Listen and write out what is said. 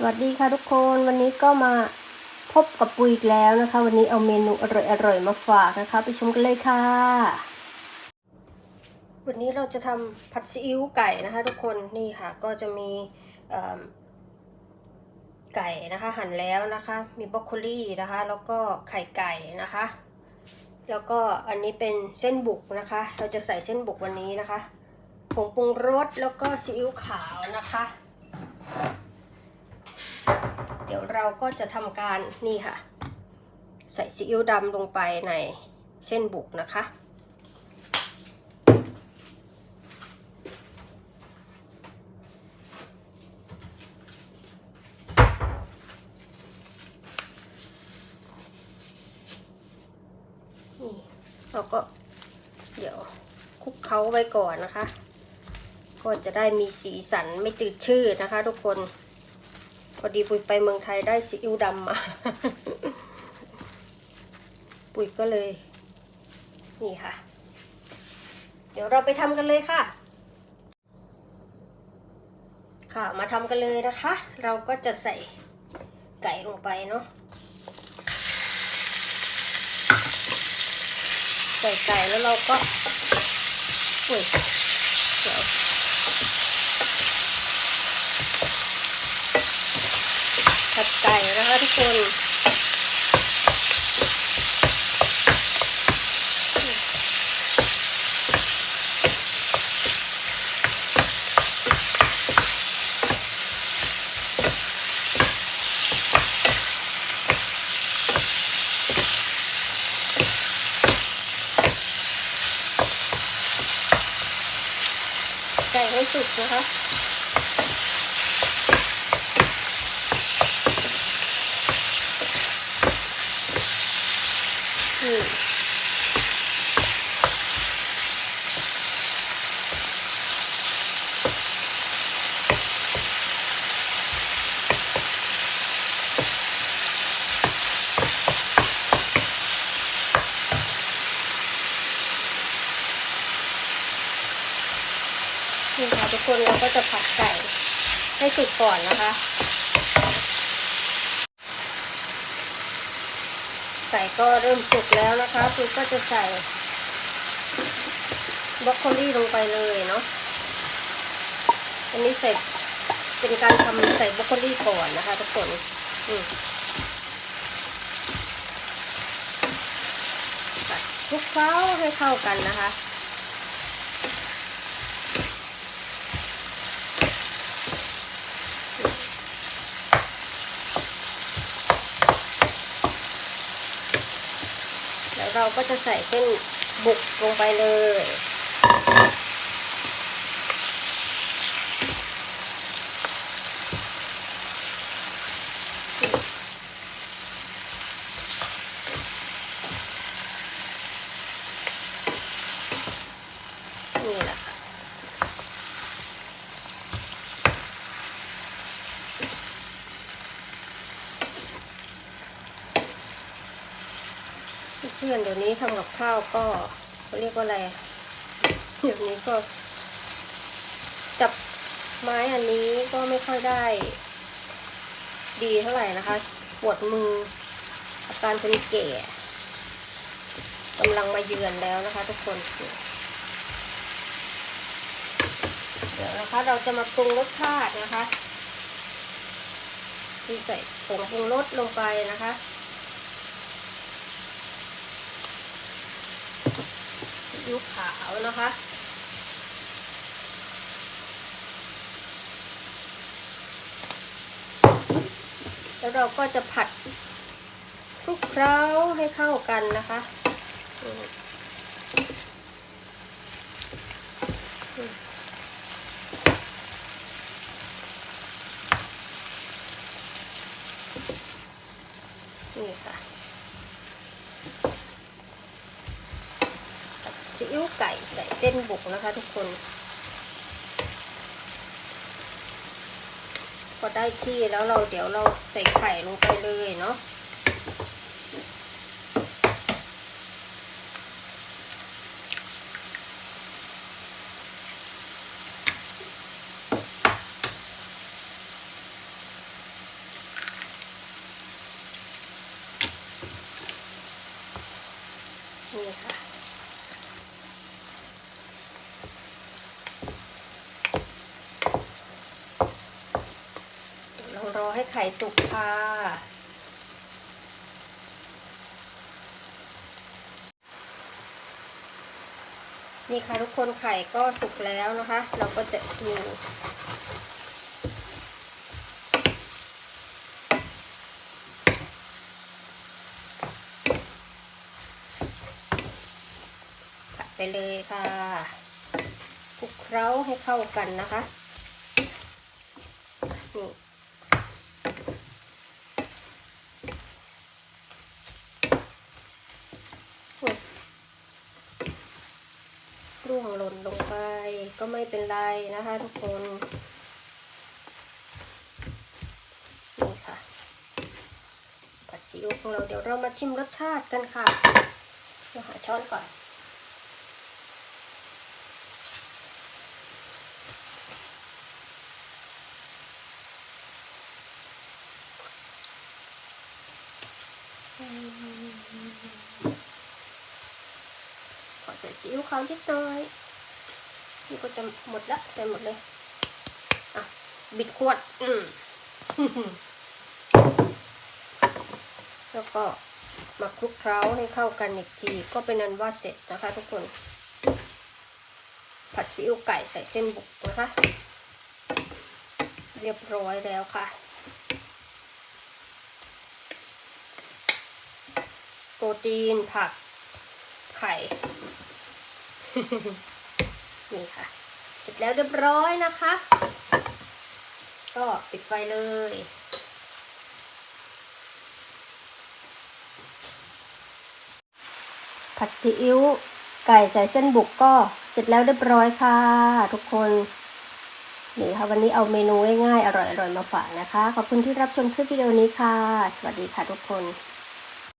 สวัสดีค่ะทุกคนวันนี้ก็มาพบกับปุยอีกแล้วนะคะ วันนี้เอาเมนูอร่อยๆมาฝากนะคะ ไปชมกันเลยค่ะ วันนี้เราจะทำผัดซีอิ๊วไก่นะคะ ทุกคนนี่ค่ะก็จะมีไก่นะคะหั่นแล้วนะคะ มีบรอกโคลีนะคะ แล้วก็ไข่ไก่นะคะ แล้วก็อันนี้เป็นเส้นบุกนะคะ เราจะใส่เส้นบุกวันนี้นะคะผงปรุงรสแล้วก็ซีอิ๊วขาวนะคะ เดี๋ยวเราก็จะทำการนี่ค่ะ ใส่ซีอิ๊วดำลงไปในเส้นบุกนะคะ นี่เราก็เดี๋ยวคลุกเคล้าไว้ก่อนนะคะ ก็จะได้มีสีสันไม่จืดชืดนะคะทุกคน พอดีปุ๋ยไปเมืองไทยได้ซีอิ๊วดำมา ปุ๋ยก็เลย นี่ค่ะ เดี๋ยวเราไปทำกันเลยค่ะ ค่ะมาทำกันเลยนะคะ เราก็จะใส่ไก่ลงไปเนาะใส่ไก่แล้วเราก็อุ้ยเดี๋ยวผัดไก่นะคะทุกคนไก่ให้สุกนะคะ อืมนี่ค่ะทุกคนเราก็จะผัดไก่ให้สุกก่อนนะคะ ไก่ก็เริ่มสุกแล้วนะคะคือก็จะใส่บรอกโคลีลงไปเลยเนาะอันนี้ใส่เป็นการทำใส่บรอกโคลีก่อนนะคะทุกคนอืมผัดคลุกเคล้าให้เข้ากันนะคะ เราก็จะใส่เส้นบุกลงไปเลย พื่อนๆเดี๋ยวนี้ทำกับข้าวก็เขาเรียกว่าอะไรอะเดี๋ยวนี้ก็ จับไม้อันนี้ก็ไม่ค่อยได้ ดีเท่าไหร่นะคะ ปวดมือ อาการเป็นแก่กำลังมาเยือนแล้วนะคะ ทุกคนเดี๋ยวนะคะเราจะมาปรุงรสชาตินะคะที่ใส่ผงปรุงรสลงไปนะคะ ซีอิ๊วขาวนะคะ แล้วเราก็จะผัดคลุกเคล้าให้เข้ากันนะคะ ซีอิ๊วไก่ใส่เส้นบุกนะคะทุกคนพอได้ที่แล้วเราเดี๋ยวเราใส่ไข่ลงไปเลยเนาะนี่ค่ะ ไข่สุกค่ะ นี่ค่ะทุกคนไข่ก็สุกแล้วนะคะ เราก็จะมีผัดไปเลยค่ะคลุกเคล้าให้เข้ากันนะคะ นี่ อุ๊ยร่วงหล่นลงไปก็ไม่ เป็นไรนะคะทุกคนนี่ค่ะผัดซีอิ๊วของเราเดี๋ยวเรามาชิมรสชาติกันค่ะเดี๋ยวหาช้อนก่อนขอใส่ซีอิ๊วขาวนิดหน่อย นี่ก็จะหมดละใส่หมดเลย อะ บิดขวด อืมแล้วก็มาคลุกเคล้าให้เข้ากันอีกที ก็เป็นนันว่าเสร็จนะคะทุกคน ผัดซีอิ๊วไก่ใส่เส้นบุกนะคะ เรียบร้อยแล้วค่ะโปรตีนผัก ไข่ นี่ค่ะ เสร็จแล้วเรียบร้อยนะคะ ก็ปิดไฟเลยผัดซีอิ๊วไก่ใส่เส้นบุกก็เสร็จแล้วเรียบร้อยค่ะ ทุกคนนี่ค่ะวันนี้เอาเมนูง่ายๆ อร่อยๆมาฝากนะคะ ขอบคุณที่รับชมคลิปวิดีโอนี้ค่ะ สวัสดีค่ะทุกคน